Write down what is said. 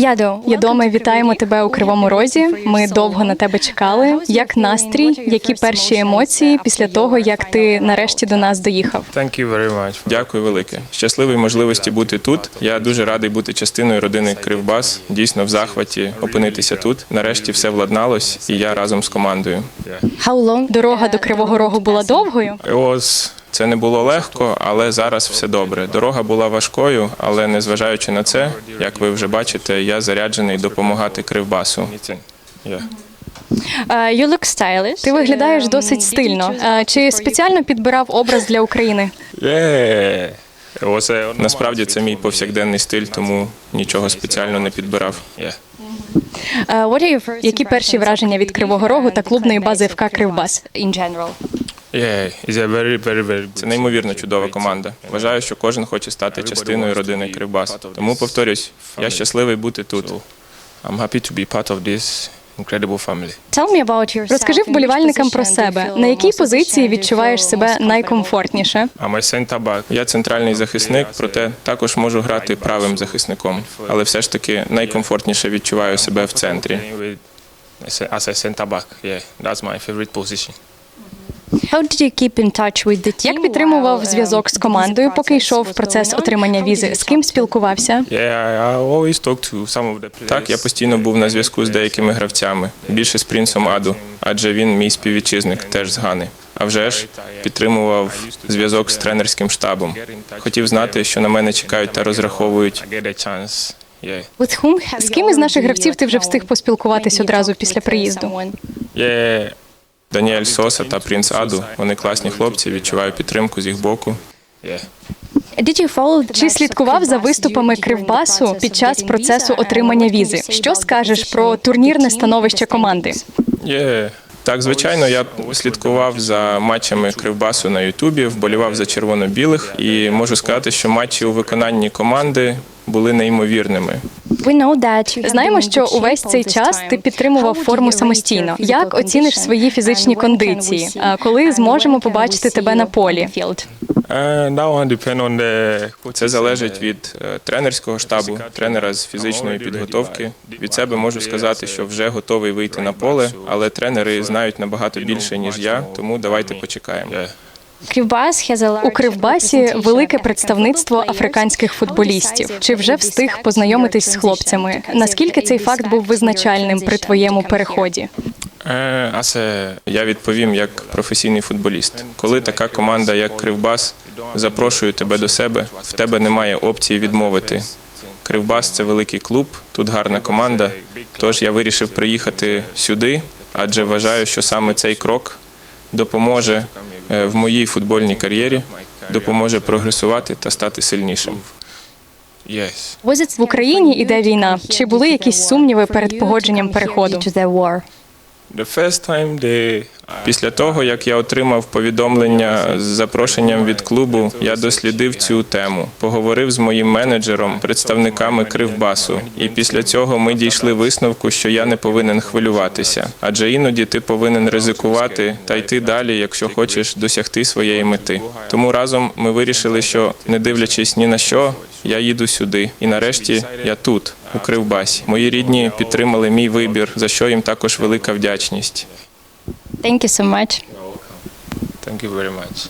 Ядо, Ядоме, вітаємо тебе у Кривому Розі. Ми довго на тебе чекали. Як настрій? Які перші емоції після того, як ти нарешті до нас доїхав? Thank you very much. Дякую велике. Щасливої можливості бути тут. Я дуже радий бути частиною родини Кривбас. Дійсно в захваті опинитися тут. Нарешті все владналось, і я разом з командою. Дорога до Кривого Рогу була довгою. Це не було легко, але зараз все добре. Дорога була важкою, але незважаючи на це, як ви вже бачите, я заряджений допомагати Кривбасу. You look stylish. Ти виглядаєш досить стильно. Е, Чи спеціально підбирав образ для України? Yeah. Насправді це мій повсякденний стиль, тому нічого спеціально не підбирав. Yeah. Які перші враження від Кривого Рогу та клубної бази ФК Кривбас? Yeah, it's Це неймовірно чудова команда. Вважаю, що кожен хоче стати частиною родини Кривбас. Тому повторюсь, я щасливий бути тут. I'm happy to be part of this incredible family. Розкажи вболівальникам про себе. На якій позиції відчуваєш себе найкомфортніше? I'm a center back. Я центральний захисник, проте також можу грати правим захисником. Але все ж таки найкомфортніше відчуваю себе в центрі. As a center back, yeah, that's my favorite position. Як підтримував зв'язок з командою, поки йшов процес отримання візи? З ким спілкувався? The. Так, я постійно був на зв'язку з деякими гравцями, більше з принцем Аду, адже він мій співвітчизник, теж з Гани. А вже ж підтримував зв'язок з тренерським штабом. Хотів знати, що на мене чекають та розраховують. З ким із наших гравців ти вже встиг поспілкуватись одразу після приїзду? Даніель Соса та принц Аду. Вони класні хлопці, відчуваю підтримку з їх боку. Чи слідкував за виступами Кривбасу під час процесу отримання візи? Що скажеш про турнірне становище команди? Так, звичайно, я слідкував за матчами Кривбасу на Ютубі, вболівав за червоно-білих, і можу сказати, що матчі у виконанні команди були неймовірними. Знаємо, що увесь цей час ти підтримував форму самостійно. Як оціниш свої фізичні кондиції? Коли зможемо побачити тебе на полі? The Це залежить від е, тренерського штабу, тренера з фізичної підготовки. Від себе можу сказати, що вже готовий вийти на поле, але тренери знають набагато більше ніж я, тому давайте почекаємо. У Кривбасі велике представництво африканських футболістів. Чи вже встиг познайомитись з хлопцями? Наскільки цей факт був визначальним при твоєму переході? Uh, as Я відповім як професійний футболіст. Коли така команда, як Кривбас, запрошує тебе до себе, в тебе немає опції відмовити. Кривбас це великий клуб, тут гарна команда. Тож я вирішив приїхати сюди, адже вважаю, що саме цей крок допоможе е, в моїй футбольній кар'єрі, допоможе прогресувати та стати сильнішим. В Україні іде війна. Чи були якісь сумніви перед погодженням переходу? Після того, як я отримав повідомлення з запрошенням від клубу, я дослідив цю тему, поговорив з моїм менеджером, представниками Кривбасу, і після цього ми дійшли висновку, що я не повинен хвилюватися, адже іноді ти повинен ризикувати та йти далі, якщо хочеш досягти своєї мети. Тому разом ми вирішили, що не дивлячись ні на що, я їду сюди, і нарешті я тут, у Кривбасі. Мої рідні підтримали мій вибір, за що їм також велика вдячність. Thank you so much. Thank you very much.